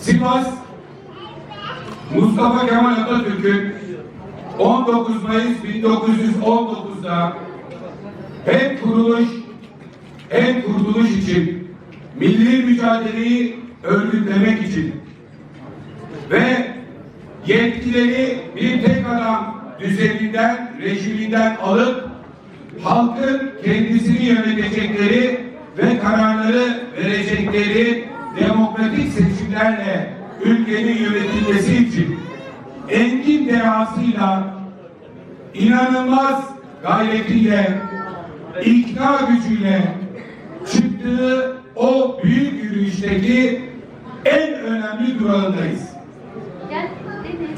Sivas Mustafa Kemal Atatürk'ün 19 Mayıs 1919'da hem kuruluş hem kurtuluş için milli mücadeleyi örgütlemek için ve yetkileri bir tek adam düzeninden, rejiminden alıp halkın kendisini yönetecekleri ve kararları verecekleri demokratik seçimlerle ülkenin yönetilmesi için engin dehasıyla inanılmaz gayretiyle ikna gücüyle çıktığı o büyük yürüyüşteki en önemli durağındayız.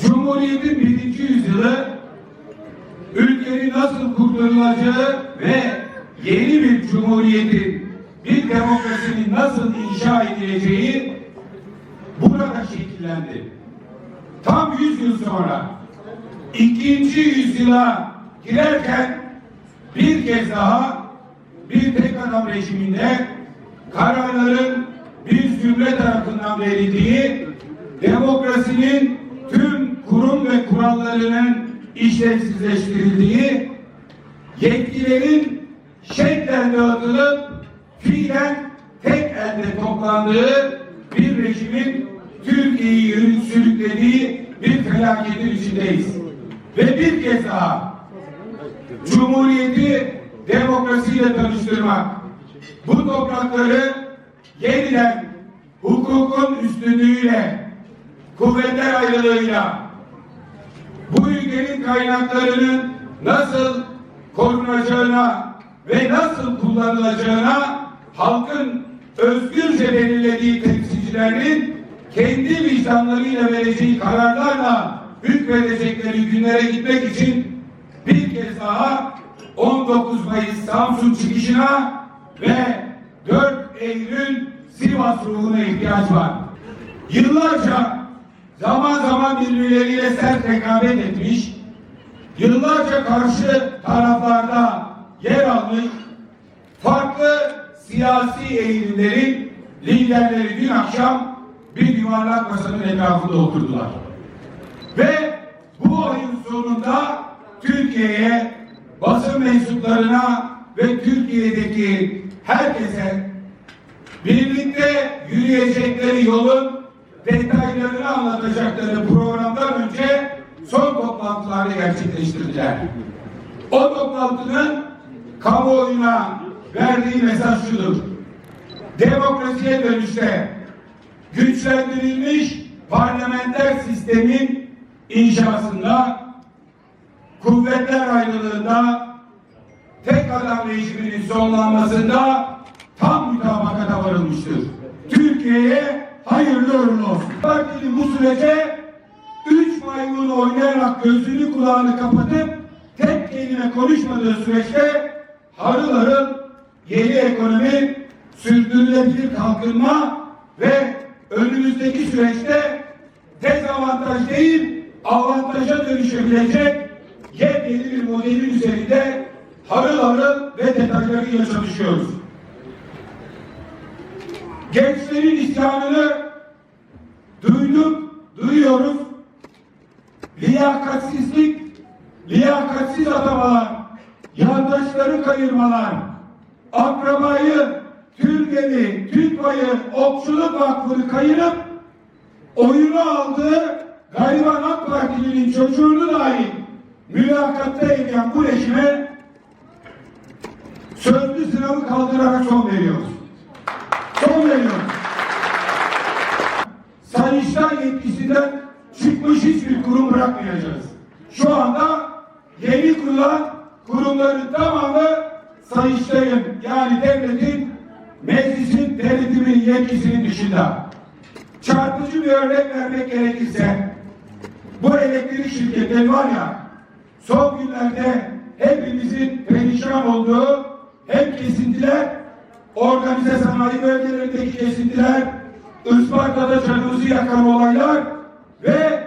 Cumhuriyetin birinci yüzyılı ülkenin nasıl kurtarılacağı ve yeni bir cumhuriyetin, demokrasinin nasıl inşa edileceği burada şekillendi. Tam 100 yıl sonra ikinci yüzyıla girerken bir kez daha bir tek adam rejiminde kararların bir zümre tarafından verildiği demokrasinin tüm kurum ve kurallarının işlevsizleştirildiği yetkilerin şeklen dağıtılıp fiilen tek elde toplandığı bir rejimin Türkiye'yi sürüklediği bir felaketin içindeyiz. Ve bir kez daha Cumhuriyeti demokrasiyle tanıştırmak, bu toprakları yeniden hukukun üstünlüğüyle, kuvvetler ayrılığıyla, bu ülkenin kaynaklarının nasıl korunacağına ve nasıl kullanılacağına halkın özgürce belirlediği temsilcilerinin kendi vicdanlarıyla vereceği kararlarla hükmedecekleri günlere gitmek için bir kez daha 19 Mayıs Samsun çıkışına ve 4 Eylül Sivas ruhuna ihtiyaç var. Yıllarca zaman zaman birbirleriyle sert rekabet etmiş, yıllarca karşı taraflarda yer almış, siyasi eğilimlerin liderleri dün akşam bir yuvarlak masanın etrafında oturdular. Ve bu ayın sonunda Türkiye'ye, basın mensuplarına ve Türkiye'deki herkese birlikte yürüyecekleri yolun detaylarını anlatacakları programdan önce son toplantıları gerçekleştirdiler. O toplantının kamuoyuna verdiği mesaj şudur. Demokrasiye dönüşte güçlendirilmiş parlamenter sistemin inşasında kuvvetler ayrılığında tek adam rejiminin sonlanmasında tam mütabakata varılmıştır. Türkiye'ye hayırlı uğurlu olsun. Partinin bu sürece üç maymun oynayarak gözünü kulağını kapatıp tek kelime konuşmadığı süreçte harıl harıl yeni ekonomi, sürdürülebilir kalkınma ve önümüzdeki süreçte dezavantaj değil avantaja dönüşebilecek yepyeni bir modelin üzerinde harıl harıl ve detaylarıyla çalışıyoruz. Gençlerin isyanını duyduk, duyuyoruz. Liyakatsizlik, liyakatsiz atamalar, yandaşları kayırmalar, akrabayı, Türkeli, Türkbayı, Okçuluk Vakfı'nı kayırıp oyunu aldığı gariban AK Partili'nin çocuğunu dahi mülakatta eden bu rejime sözlü sınavı kaldırarak son veriyoruz. Son veriyoruz. Sayıştay yetkisinden çıkmış hiçbir kurum bırakmayacağız. Şu anda yeni kurulan kurumların tamamı Sayıştay'ın yani devletin meclisin denetimin yetkisinin dışında. Çarpıcı bir örnek vermek gerekirse bu elektrik şirketleri var ya son günlerde hepimizin perişan olduğu hem kesintiler organize sanayi bölgelerindeki kesintiler Isparta'da canımızı yakan olaylar ve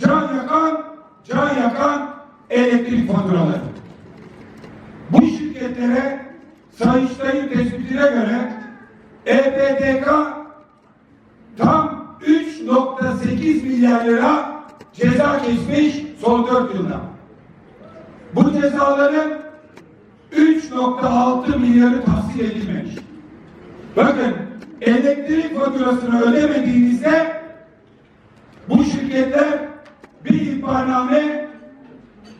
can yakan can yakan elektrik faturaları. Şirketlere Sayıştay'ın tespitine göre EPDK tam 3 3.8 milyar lira ceza kesmiş son 4 yılda. Bu cezaların 3.6 milyarı tahsil edilmemiş. Bakın elektrik faturasını ödemediğinizde bu şirketler bir ihbarname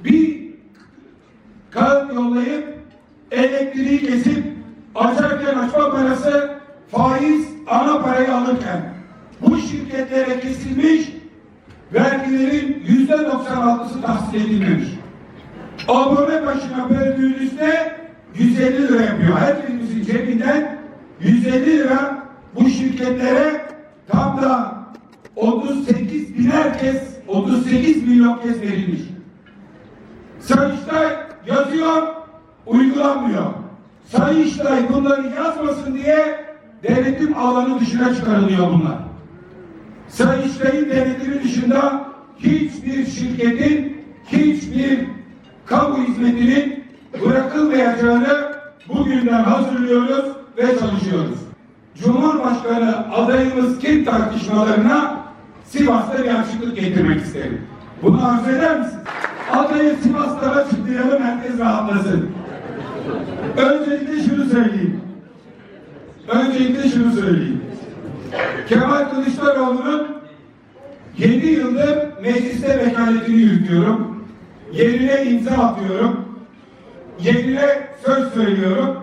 bir kağıt yollayıp elektriği kesip açarken açma parası faiz ana parayı alırken bu şirketlere kesilmiş vergilerin yüzde 96'sı tahsil edilmemiş. Abone başına böldüğünüzde 150 lira yapıyor. Her birimizin cebinden 150 lira bu şirketlere tam da 38 biner kez 38 milyon kez verilmiş. Sayıştay yazıyor, uygulanmıyor. Sayıştay bunları yazmasın diye denetim alanı dışına çıkarılıyor bunlar. Sayıştay'ın denetimi dışında hiçbir şirketin, hiçbir kamu hizmetinin bırakılmayacağını bugünden hazırlıyoruz ve çalışıyoruz. Cumhurbaşkanı adayımız kim tartışmalarına Sivas'ta bir açıklık getirmek isterim. Bunu arzu eder misiniz? Adayı Sivas'ta açıklayalım herkes rahatlasın. Öncelikle şunu söyleyeyim. Öncelikle şunu söyleyeyim. Kemal Kılıçdaroğlu'nun 7 yıldır mecliste vekaletini yürütüyorum. Yerine imza atıyorum. Yerine söz söylüyorum.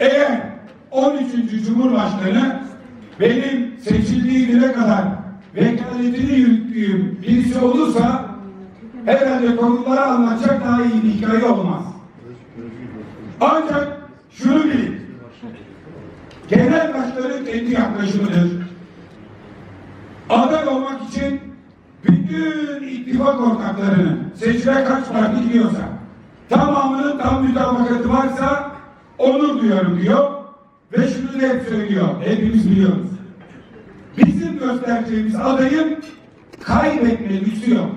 Eğer 13. Cumhurbaşkanı benim seçildiği güne kadar vekaletini yürüttüğüm birisi olursa herhalde konuları anlatacak daha iyi bir hikaye olmaz. Ancak şunu bilin. Genel başkanın kendi yaklaşımıdır. Aday olmak için bütün ittifak ortaklarının seçime kaç parti gidiyorsa tamamının tam mütabakatı varsa onur duyuyorum diyor ve şunu da hep söylüyor. Hepimiz biliyoruz. Bizim göstereceğimiz adayın kaybetme lüksü yok.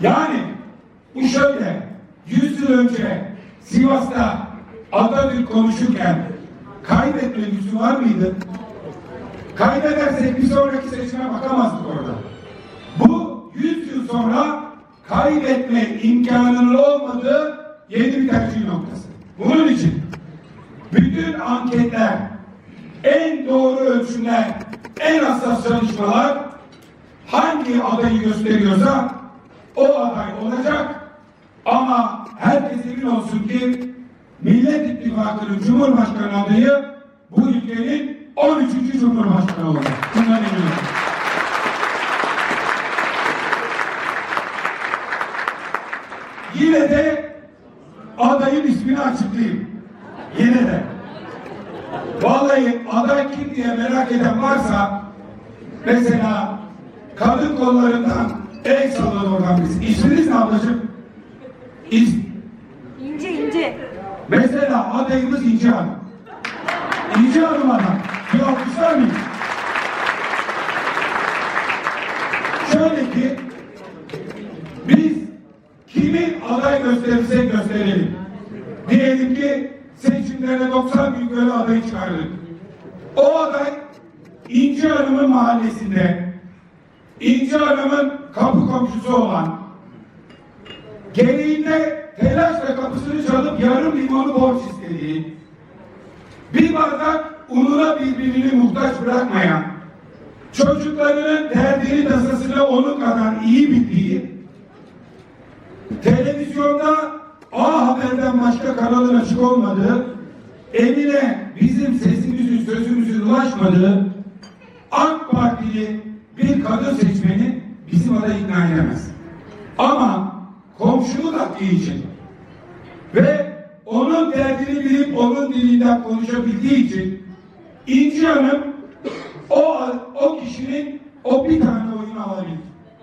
Yani bu şöyle 100 yıl önce Sivas'ta Atatürk konuşurken kaybetme lüksü var mıydı? Kaybedersek bir sonraki seçime bakamazdık orada. Bu 100 yıl sonra kaybetme imkanının olmadığı yeni bir tercih noktası. Bunun için bütün anketler, en doğru ölçümler, en hassas çalışmalar hangi adayı gösteriyorsa o aday olacak ama herkes emin olsun ki Millet İttifakı'nın Cumhurbaşkanı adayı bu ülkenin 13. Cumhurbaşkanı olacak. Bundan eminim. Yine de adayın ismini açıklayayım. Yine de. Vallahi aday kim diye merak eden varsa mesela kadın kollarından el salladı oradan biz. İsminiz ne ablacığım? İs İnce ince. Mesela adayımız İnci Hanım. İnci Hanım adam. Bir alkışlar mıyız? Şöyle ki biz kimi aday gösterirsek gösterelim. Diyelim ki seçimlere 90 gün böyle adayı çıkardık. O aday İnci Hanım'ın mahallesinde İnci Hanım'ın kapı komşusu olan gereğinde telaşla kapısını çalıp yarım limonu borç istediği, bir bardak ununa birbirini muhtaç bırakmayan, çocuklarının derdini tasasını onun kadar iyi bildiği, televizyonda A Haber'den başka kanalın açık olmadığı, evine bizim sesimizin sözümüzün ulaşmadığı AK Partili bir kadın seçmeni bizim adayı ikna edemez. Ama komşuluk hakkı için ve onun derdini bilip onun dilinden konuşabildiği için İnci Hanım o, o kişinin o bir tane oyunu alabildi.